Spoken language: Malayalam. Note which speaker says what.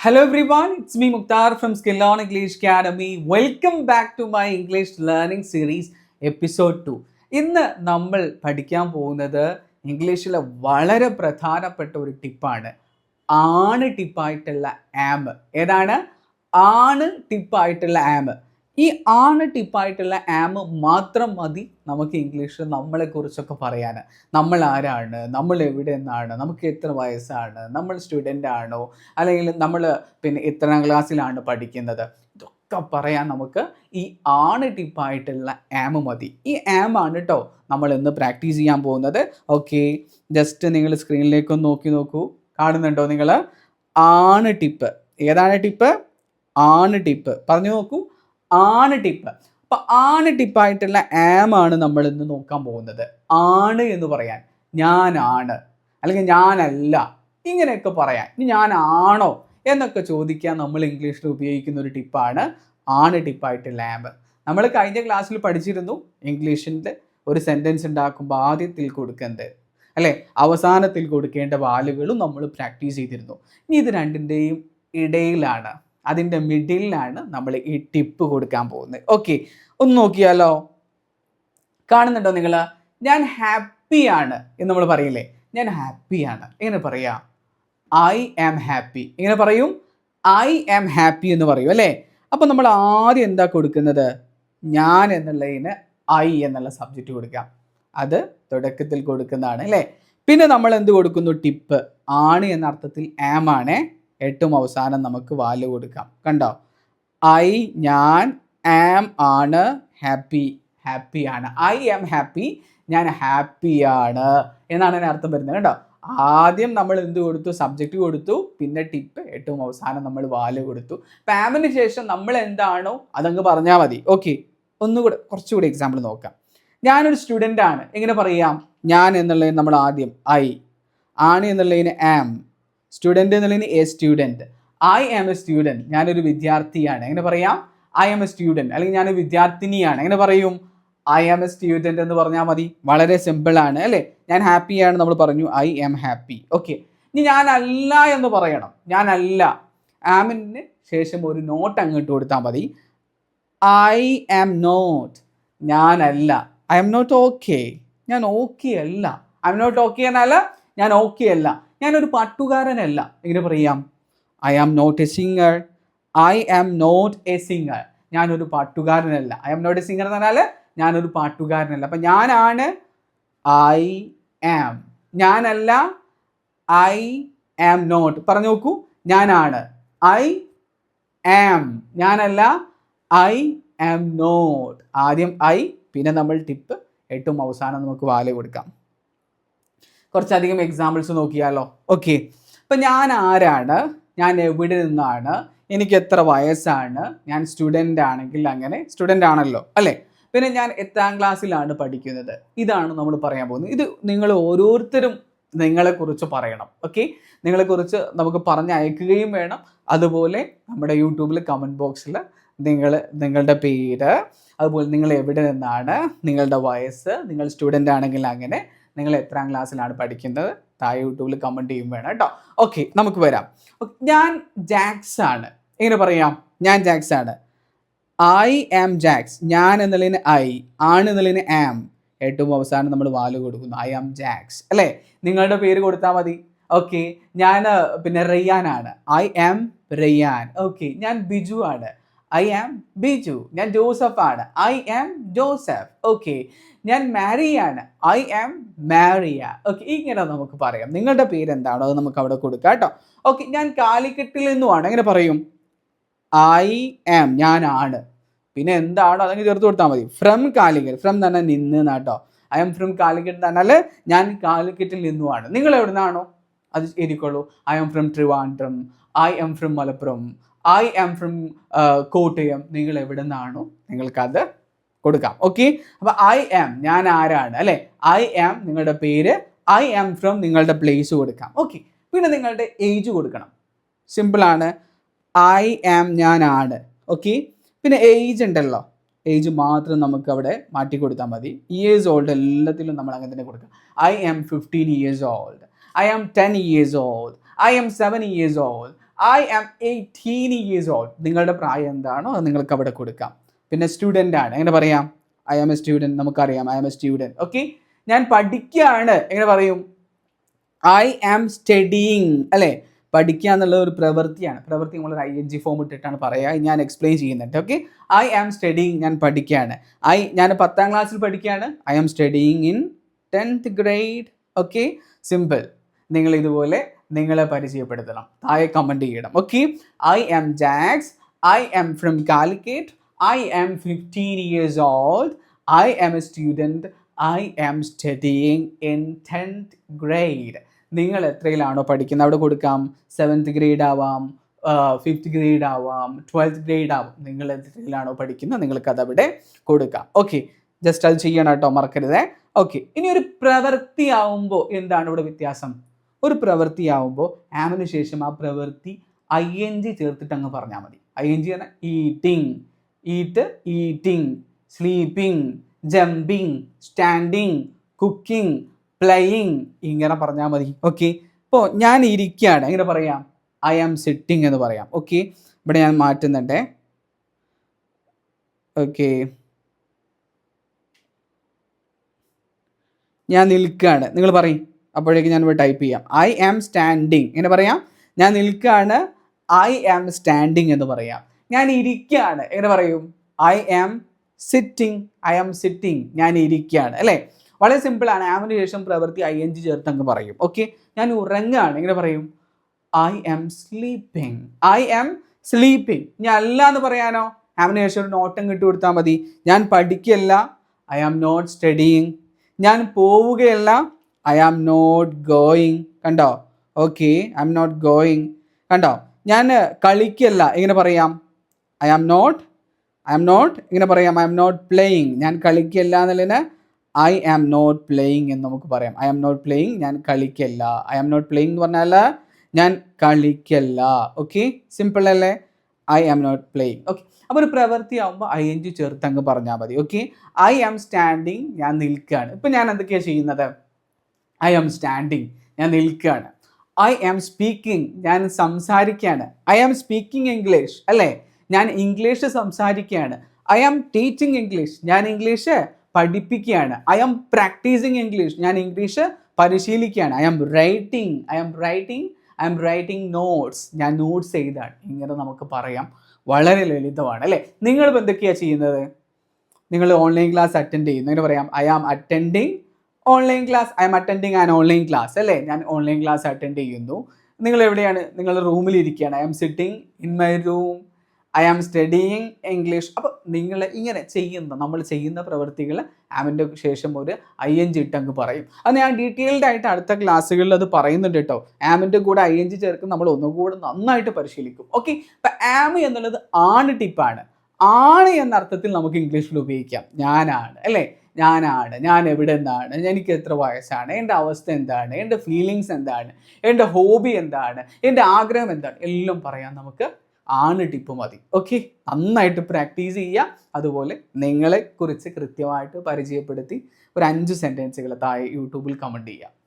Speaker 1: Hello everyone it's me Mukhtar from skill on English academy welcome back to my English learning series episode two ഇന്ന് നമ്മൾ പഠിക്കാൻ പോകുന്നത് ഇംഗ്ലീഷിലെ വളരെ പ്രധാനപ്പെട്ട ഒരു ടിപ്പാണ്. ആണ് ടിപ്പായിട്ടുള്ള ആമ്പ് ഏതാണ്? ആണ് ടിപ്പായിട്ടുള്ള ആമ്പ് ഈ ആണ് ടിപ്പായിട്ടുള്ള ആം മാത്രം മതി നമുക്ക് ഇംഗ്ലീഷിൽ നമ്മളെക്കുറിച്ചൊക്കെ പറയാൻ നമ്മൾ ആരാണ്? നമ്മൾ എവിടെ നിന്നാണ്? നമുക്ക് എത്ര വയസ്സാണ്? നമ്മൾ സ്റ്റുഡന്റ് ആണോ? അല്ലെങ്കിൽ നമ്മൾ പിന്നെ എത്രാം ക്ലാസ്സിലാണ് പഠിക്കുന്നത്? ഇതൊക്കെ പറയാൻ നമുക്ക് ഈ ആണ് ടിപ്പായിട്ടുള്ള ആം മതി. ഈ ആം ആണ് കേട്ടോ നമ്മൾ ഇന്ന് പ്രാക്ടീസ് ചെയ്യാൻ പോകുന്നത്. ഓക്കെ ജസ്റ്റ് നിങ്ങൾ സ്ക്രീനിലേക്കൊന്ന് നോക്കി നോക്കൂ. കാണുന്നുണ്ടോ നിങ്ങൾ? ആണ് ടിപ്പ് ഏതാണ് ടിപ്പ് ആണ് ടിപ്പ് പറഞ്ഞു നോക്കൂ. ആണ് ടിപ്പ്. അപ്പൊ ആണ് ടിപ്പായിട്ടുള്ള ആം ആണ് നമ്മൾ ഇന്ന് നോക്കാൻ പോകുന്നത്. ആണ് എന്ന് പറയാൻ ഞാനാണ്. അല്ലെങ്കിൽ ഞാനല്ല. ഇങ്ങനെയൊക്കെ പറയാൻ. ഇനി ആണോ എന്നൊക്കെ ചോദിക്കാൻ നമ്മൾ ഇംഗ്ലീഷിൽ ഉപയോഗിക്കുന്ന ഒരു ടിപ്പാണ് ആണ് ടിപ്പായിട്ടുള്ള ആം നമ്മൾ കഴിഞ്ഞ ക്ലാസ്സിൽ പഠിച്ചിരുന്നു ഇംഗ്ലീഷിന്റെ ഒരു സെന്റൻസ് ഉണ്ടാക്കുമ്പോൾ ആദ്യത്തിൽ കൊടുക്കേണ്ടത് അല്ലേ? അവസാനത്തിൽ കൊടുക്കേണ്ട വാലുകളും നമ്മൾ പ്രാക്ടീസ് ചെയ്തിരുന്നു. ഇനി ഇത് രണ്ടിന്റെയും ഇടയിലാണ്. അതിന്റെ മിഡിലാണ് നമ്മൾ ഈ ടിപ്പ് കൊടുക്കാൻ പോകുന്നത്. ഓക്കെ ഒന്ന് നോക്കിയാലോ? കാണുന്നുണ്ടോ നിങ്ങൾ? ഞാൻ ഹാപ്പിയാണ് എന്ന് നമ്മൾ പറയില്ലേ? ഞാൻ ഹാപ്പിയാണ് എങ്ങനെ പറയാം? ഐ ആം ഹാപ്പി എങ്ങനെ പറയും? ഐ ആം ഹാപ്പി എന്ന് പറയും അല്ലേ? അപ്പം നമ്മൾ ആദ്യം എന്താ കൊടുക്കുന്നത്? ഞാൻ എന്നുള്ളതിന് ഐ എന്നുള്ള സബ്ജക്റ്റ് കൊടുക്കാം. അത് തുടക്കത്തിൽ കൊടുക്കുന്നതാണ് അല്ലേ? പിന്നെ നമ്മൾ എന്ത് കൊടുക്കുന്നു? ടിപ്പ്. ആണ് എന്ന അർത്ഥത്തിൽ ആം ആണ്. ഏറ്റവും അവസാനം നമുക്ക് വാൽ കൊടുക്കാം. കണ്ടോ? ഐ ഞാൻ ആം ആണ് ഹാപ്പി ഹാപ്പിയാണ് ഐ ആം ഹാപ്പി ഞാൻ ഹാപ്പിയാണ് എന്നാണ് അതിന് അർത്ഥം വരുന്നത്. കേട്ടോ ആദ്യം നമ്മൾ എന്ത് കൊടുത്തു? സബ്ജക്റ്റ് കൊടുത്തു. പിന്നെ ടിപ്പ് ഏറ്റവും അവസാനം നമ്മൾ വാൽ കൊടുത്തു. പാമിന് ശേഷം നമ്മൾ എന്താണോ അതങ്ങ് പറഞ്ഞാൽ മതി. ഓക്കെ ഒന്നുകൂടെ കുറച്ചുകൂടി എക്സാമ്പിൾ നോക്കാം. ഞാനൊരു സ്റ്റുഡന്റ് ആണ്. എങ്ങനെ പറയാം? ഞാൻ എന്നുള്ളതിന് നമ്മൾ ആദ്യം ഐ ആണ് എന്നുള്ളതിന് ആം. സ്റ്റുഡന്റ് എന്നുള്ളതിന് a student I am a student ഞാനൊരു വിദ്യാർത്ഥിയാണ്. എങ്ങനെ പറയാം? ഐ ആം എ സ്റ്റുഡന്റ് അല്ലെങ്കിൽ ഞാൻ വിദ്യാർത്ഥിനിയാണ്. എങ്ങനെ പറയും? ഐ ആം എ സ്റ്റുഡന്റ് എന്ന് പറഞ്ഞാൽ മതി. വളരെ സിമ്പിളാണ് അല്ലേ? ഞാൻ ഹാപ്പിയാണ് നമ്മൾ പറഞ്ഞു. ഐ ആം ഹാപ്പി ഓക്കെ ഇനി ഞാനല്ല എന്ന് പറയണം. ഞാനല്ല. ആമിന് ശേഷം ഒരു നോട്ട് അങ്ങോട്ട് കൊടുത്താൽ മതി. ഐ ആം നോട്ട് ഞാനല്ല. ഐ ആം നോട്ട് ഓക്കെ ഞാൻ ഓക്കെ അല്ല. ഐ എം നോട്ട് ഓക്കെ എന്നല്ല ഞാൻ ഓക്കെ അല്ല. ഞാനൊരു പാട്ടുകാരനല്ല. എങ്ങനെ പറയാം? I am not a singer I am not a singer ഞാനൊരു പാട്ടുകാരനല്ല. I am not a singer എന്ന് പറഞ്ഞാൽ ഞാനൊരു പാട്ടുകാരനല്ല. അപ്പം ഞാനാണ് ഐ ആം ഞാനല്ല ഐ ആം നോട്ട് പറഞ്ഞു നോക്കൂ. ഞാനാണ്. ഐ ആം ഞാനല്ല ഐ ആം നോട്ട് ആദ്യം ഐ പിന്നെ നമ്മൾ ടിപ്പ് ഏറ്റവും അവസാനം നമുക്ക് വാൽ കൊടുക്കാം. കുറച്ചധികം എക്സാമ്പിൾസ് നോക്കിയാലോ? ഓക്കെ അപ്പം ഞാൻ ആരാണ്? ഞാൻ എവിടെ നിന്നാണ്? എനിക്ക് എത്ര വയസ്സാണ്? ഞാൻ സ്റ്റുഡന്റ് ആണെങ്കിൽ അങ്ങനെ സ്റ്റുഡന്റ് ആണല്ലോ അല്ലേ? പിന്നെ ഞാൻ എത്താം ക്ലാസ്സിലാണ് പഠിക്കുന്നത്. ഇതാണ് നമ്മൾ പറയാൻ പോകുന്നത്. ഇത് നിങ്ങൾ ഓരോരുത്തരും നിങ്ങളെക്കുറിച്ച് പറയണം ഓക്കെ നിങ്ങളെക്കുറിച്ച് നമുക്ക് പറഞ്ഞയക്കുകയും വേണം. അതുപോലെ നമ്മുടെ യൂട്യൂബിൽ കമന്റ് ബോക്സിൽ നിങ്ങൾ നിങ്ങളുടെ പേര് അതുപോലെ നിങ്ങൾ എവിടെ നിന്നാണ്? നിങ്ങളുടെ വയസ്സ് നിങ്ങൾ സ്റ്റുഡന്റ് ആണെങ്കിൽ അങ്ങനെ നിങ്ങൾ എത്രാം ക്ലാസ്സിലാണ് പഠിക്കുന്നത്? താഴെ യൂട്യൂബിൽ കമന്റ് ചെയ്യും വേണം കേട്ടോ. ഓക്കെ നമുക്ക് വരാം. ഞാൻ ജാക്സ് ആണ്. എങ്ങനെ പറയാം? ഞാൻ ജാക്സ് ആണ്. ഐ ആം ജാക്സ് ഞാൻ എന്നുള്ളതിന് ഐ ആണ് എന്നുള്ളതിന് ആം ഏറ്റവും അവസാനം നമ്മൾ വാൽ കൊടുക്കുന്നു. ഐ ആം ജാക്സ് അല്ലേ? നിങ്ങളുടെ പേര് കൊടുത്താൽ മതി. ഓക്കെ ഞാൻ പിന്നെ റയ്യാനാണ് ഐ ആം റയ്യാൻ ഓക്കെ ഞാൻ ബിജു ആണ്. I am Biju. ഞാൻ ജോസഫ് ആണ്. I am Joseph. ഓക്കെ ഞാൻ മാരിയാണ്. I am Maria. ഓക്കെ ഇങ്ങനെ നമുക്ക് പറയാം. നിങ്ങളുടെ പേര് എന്താണോ അത് നമുക്ക് അവിടെ കൊടുക്കാം കേട്ടോ. ഓക്കെ ഞാൻ കാലിക്കെട്ടിൽ നിന്നുമാണ്. എങ്ങനെ പറയും? ഐ ആം ഞാനാണ്. പിന്നെ എന്താണോ അതങ്ങ് ചേർത്ത് കൊടുത്താൽ മതി. ഫ്രം കാലിക്കറ്റ്. ഫ്രം തന്നെ നിന്ന് കേട്ടോ. ഐ എം ഫ്രം കാലിക്കറ്റ് പറഞ്ഞാൽ ഞാൻ കാലിക്കറ്റിൽ നിന്നുമാണ്. നിങ്ങൾ എവിടെ നിന്നാണോ അത് എഴുതിക്കോളൂ. I am from Trivandrum I am from Malappuram. I am from Kottayam. നിങ്ങൾ എവിടെ നിന്നാണോ നിങ്ങൾക്കത് കൊടുക്കാം. ഓക്കെ അപ്പൊ ഐ ആം ഞാൻ ആരാണ്? അല്ലെ? ഐ ആം നിങ്ങളുടെ പേര് ഐ ആം ഫ്രം നിങ്ങളുടെ പ്ലേസ് കൊടുക്കാം. ഓക്കെ പിന്നെ നിങ്ങളുടെ ഏജ് കൊടുക്കണം. സിമ്പിളാണ് ഐ ആം ഞാനാണ് ഓക്കെ പിന്നെ ഏജ് ഉണ്ടല്ലോ. ഏജ് മാത്രം നമുക്ക് അവിടെ മാറ്റി കൊടുത്താൽ മതി. ഇയേഴ്സ് ഓൾഡ് എല്ലാത്തിലും നമ്മൾ അങ്ങനെ തന്നെ കൊടുക്കാം. I am fifteen years old I am ten years old I am seven years old I am eighteen years old നിങ്ങളുടെ പ്രായം എന്താണോ അത് നിങ്ങൾക്ക് അവിടെ കൊടുക്കാം. പിന്നെ സ്റ്റുഡന്റ് ആണ്. എങ്ങനെ പറയാം? ഐ ആം എ സ്റ്റുഡന്റ് നമുക്കറിയാം. I am a student okay ഞാൻ പഠിക്കുകയാണ്. എങ്ങനെ പറയും? ഐ ആം സ്റ്റഡിങ് അല്ലേ? പഠിക്കുക എന്നുള്ള ഒരു പ്രവൃത്തിയാണ്. പ്രവൃത്തി നമ്മൾ ഐ എൻ ജി ഫോം ഇട്ടിട്ടാണ് പറയുക. ഞാൻ എക്സ്പ്ലെയിൻ ചെയ്യുന്നുണ്ട്. ഓക്കെ ഐ ആം സ്റ്റഡിങ് ഞാൻ പഠിക്കുകയാണ്. ഐ ഞാൻ പത്താം ക്ലാസ്സിൽ പഠിക്കുകയാണ്. I am studying in tenth grade okay simple നിങ്ങൾ ഇതുപോലെ നിങ്ങളെ പരിചയപ്പെടുത്തണം. താഴെ കമന്റ് ചെയ്യണം okay I am Jacks I am from Calicut I am fifteen years old I am a student I am studying in tenth grade നിങ്ങൾ എത്രയിലാണോ പഠിക്കുന്നത്? അവിടെ കൊടുക്കാം. സെവൻത്ത് ഗ്രേഡ് ആവാം. ഫിഫ്ത്ത് ഗ്രേഡ് ആവാം. ട്വൽത്ത് ഗ്രേഡ് ആവാം. നിങ്ങൾ എത്രയിലാണോ പഠിക്കുന്നത്? നിങ്ങൾക്ക് അതവിടെ കൊടുക്കാം. ഓക്കെ ജസ്റ്റ് അത് ചെയ്യണം കേട്ടോ. മറക്കരുതേ. ഓക്കെ ഇനി ഒരു പ്രവൃത്തി ആവുമ്പോൾ എന്താണ് ഇവിടെ വ്യത്യാസം? ഒരു പ്രവൃത്തി ആവുമ്പോൾ ആമിന് ശേഷം ആ പ്രവൃത്തി ഐ എൻ ജി ചേർത്തിട്ട് അങ്ങ് പറഞ്ഞാൽ മതി. ഐ എൻ ജി പറഞ്ഞാൽ eating eat eating sleeping jumping standing cooking playing ഇങ്ങനെ പറഞ്ഞാൽ മതി. ഓക്കെ ഇപ്പോൾ ഞാൻ ഇരിക്കുകയാണ് എങ്ങനെ പറയാം? ഐ ആം സിറ്റിംഗ് എന്ന് പറയാം. ഓക്കെ ഇവിടെ ഞാൻ മാറ്റുന്നുണ്ട്. ഓക്കെ ഞാൻ നിൽക്കുകയാണ് നിങ്ങൾ പറയും. അപ്പോഴേക്ക് ഞാൻ ഇവിടെ ടൈപ്പ് ചെയ്യാം. ഐ ആം സ്റ്റാൻഡിങ് എന്ന് പറയാം? ഞാൻ നിൽക്കുകയാണ് ഐ ആം സ്റ്റാൻഡിങ് എന്ന് പറയാം. ഞാൻ ഇരിക്കുകയാണ് എങ്ങനെ പറയും? I am sitting I am sitting ഞാൻ ഇരിക്കുകയാണ് അല്ലേ? വളരെ സിമ്പിളാണ് ആമിന് ശേഷം പ്രവൃത്തി ഐ എൻ ജി ചേർത്ത് അങ്ങ് പറയും. ഓക്കെ ഞാൻ ഉറങ്ങുകയാണ് എങ്ങനെ പറയും? I am sleeping I am sleeping ഞാൻ അല്ല എന്ന് പറയാനോ? ആമിന് ശേഷം ഒരു നോട്ടം കിട്ടി കൊടുത്താൽ മതി. ഞാൻ പഠിക്കല്ല ഐ ആം നോട്ട് സ്റ്റഡിയിങ് ഞാൻ പോവുകയല്ല. ഐ ആം നോട്ട് ഗോയിങ് കണ്ടോ? Okay I am not going കണ്ടോ? ഞാൻ കളിക്കല്ല. എങ്ങനെ പറയാം? I am not I am not ഇങ്ങനെ പറയാം? ഐ ആം നോട്ട് പ്ലേയിങ് ഞാൻ കളിക്കല്ല എന്നുള്ളതിന് ഐ ആം നോട്ട് പ്ലേയിങ് എന്ന് നമുക്ക് പറയാം. ഐ ആം നോട്ട് പ്ലേയിങ് ഞാൻ കളിക്കല്ല. ഐ ആം നോട്ട് പ്ലേയിങ് എന്ന് പറഞ്ഞാൽ ഞാൻ കളിക്കല്ല. ഓക്കെ സിമ്പിൾ അല്ലേ? I am not playing okay അപ്പോൾ ഒരു പ്രവൃത്തി ആകുമ്പോൾ ഐ എൻ ജി ചേർത്ത് അങ്ങ് പറഞ്ഞാൽ മതി. ഓക്കെ ഐ ആം സ്റ്റാൻഡിങ് ഞാൻ നിൽക്കുകയാണ് ഇപ്പം ഞാൻ എന്തൊക്കെയാണ് ചെയ്യുന്നത്? ഐ ആം സ്റ്റാൻഡിങ് ഞാൻ നിൽക്കുകയാണ്. ഐ ആം സ്പീക്കിംഗ് ഞാൻ സംസാരിക്കുകയാണ്. ഐ ആം സ്പീക്കിംഗ് ഇംഗ്ലീഷ് അല്ലേ? ഞാൻ ഇംഗ്ലീഷ് സംസാരിക്കുകയാണ്. ഐ ആം ടീച്ചിങ് ഇംഗ്ലീഷ് ഞാൻ ഇംഗ്ലീഷ് പഠിപ്പിക്കുകയാണ്. ഐ ആം പ്രാക്ടീസിങ് ഇംഗ്ലീഷ് ഞാൻ English പരിശീലിക്കുകയാണ്. I am writing I am writing I am writing notes ഞാൻ നോട്ട്സ് എഴുതാണ്. ഇങ്ങനെ നമുക്ക് പറയാം. വളരെ ലളിതമാണ് അല്ലേ? നിങ്ങളിപ്പോൾ എന്തൊക്കെയാണ് ചെയ്യുന്നത്? നിങ്ങൾ ഓൺലൈൻ ക്ലാസ് അറ്റൻഡ് ചെയ്യുന്നു. അങ്ങനെ പറയാം. I am attending online class I am attending an online class അല്ലേ? ഞാൻ ഓൺലൈൻ ക്ലാസ് അറ്റൻഡ് ചെയ്യുന്നു. നിങ്ങൾ എവിടെയാണ്? നിങ്ങൾ റൂമിൽ ഇരിക്കുകയാണ്. I am sitting in my room I am studying English അപ്പോൾ നിങ്ങൾ ഇങ്ങനെ ചെയ്യുന്ന നമ്മൾ ചെയ്യുന്ന പ്രവൃത്തികൾ ആമിന്റെ ശേഷം ഒരു ഐ എൻ ജി ഇട്ട് അങ്ങ് പറയും. അത് ഞാൻ ഡീറ്റെയിൽഡ് ആയിട്ട് അടുത്ത ക്ലാസ്സുകളിൽ അത് പറയുന്നുണ്ട് കേട്ടോ. ആമിന്റെ കൂടെ ഐ എൻ ജി ചേർക്കും നമ്മൾ ഒന്നുകൂടെ നന്നായിട്ട് പരിശീലിക്കും. ഓക്കെ അപ്പം ആം എന്നുള്ളത് ആണ് ടിപ്പാണ് ആണ്. എന്ന അർത്ഥത്തിൽ നമുക്ക് ഇംഗ്ലീഷിൽ ഉപയോഗിക്കാം. ഞാനാണ് അല്ലേ? ഞാനാണ് ഞാൻ എവിടെ നിന്നാണ് എനിക്ക് എത്ര വയസ്സാണ് എന്റെ അവസ്ഥ എന്താണ് എന്റെ ഫീലിങ്സ് എന്താണ് എന്റെ ഹോബി എന്താണ് എന്റെ ആഗ്രഹം എന്താണ് എല്ലാം പറയാൻ നമുക്ക് ആണ് ടിപ്പ് മതി. ഓക്കെ നന്നായിട്ട് പ്രാക്ടീസ് ചെയ്യുക. അതുപോലെ നിങ്ങളെ കുറിച്ച് കൃത്യമായിട്ട് പരിചയപ്പെടുത്തി ഒരു അഞ്ച് സെന്റൻസുകൾ താഴെ യൂട്യൂബിൽ കമന്റ് ചെയ്യുക.